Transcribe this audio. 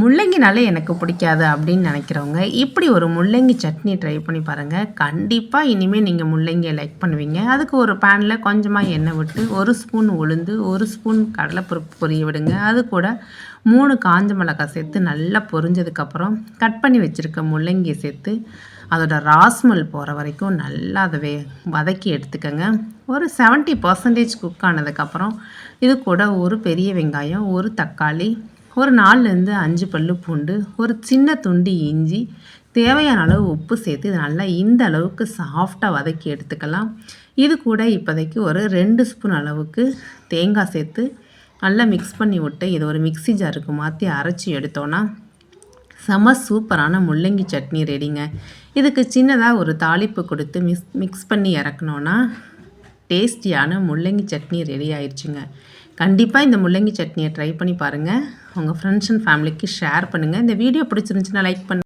முள்ளங்கினாலே எனக்கு பிடிக்காது அப்படின்னு நினைக்கிறவங்க இப்படி ஒரு முள்ளங்கி சட்னி ட்ரை பண்ணி பாருங்கள் கண்டிப்பாக இனிமேல் நீங்கள் முள்ளங்கியை லைக் பண்ணுவீங்க. அதுக்கு ஒரு பேனில் கொஞ்சமாக எண்ணெய் விட்டு ஒரு ஸ்பூன் உளுந்து ஒரு ஸ்பூன் கடலைப்பருப்பு பொரிய விடுங்க. அது கூட மூணு காஞ்ச மிளகாய் சேர்த்து நல்லா பொரிஞ்சதுக்கப்புறம் கட் பண்ணி வச்சுருக்க முள்ளங்கியை சேர்த்து அதோட ராஸ்மல் போகிற வரைக்கும் நல்லா அதை வே வதக்கி எடுத்துக்கோங்க. ஒரு 70% பர்சன்டேஜ் குக் ஆனதுக்கப்புறம் இது கூட ஒரு பெரிய வெங்காயம் ஒரு தக்காளி ஒரு நாலுலேருந்து அஞ்சு பல்லு பூண்டு ஒரு சின்ன துண்டு இஞ்சி தேவையான அளவு உப்பு சேர்த்து இது நல்லா இந்த அளவுக்கு சாஃப்டாக வதக்கி எடுத்துக்கலாம். இது கூட இப்போதைக்கு ஒரு ரெண்டு ஸ்பூன் அளவுக்கு தேங்காய் சேர்த்து நல்லா மிக்ஸ் பண்ணி விட்டு இது ஒரு மிக்ஸி ஜாருக்கு மாற்றி அரைச்சி எடுத்தோன்னா செம சூப்பரான முள்ளங்கி சட்னி ரெடிங்க. இதுக்கு சின்னதாக ஒரு தாளிப்பு கொடுத்து மிக்ஸ் மிக்ஸ் பண்ணி இறக்குனோன்னா டேஸ்டியான முள்ளங்கி சட்னி ரெடி ஆயிடுச்சுங்க கண்டிப்பாக இந்த முள்ளங்கி சட்னியை ட்ரை பண்ணி பாருங்கள் உங்கள் ஃப்ரெண்ட்ஸ் அண்ட் ஃபேமிலிக்கு ஷேர் பண்ணுங்கள் இந்த வீடியோ பிடிச்சிருந்துச்சுன்னா லைக் பண்ணு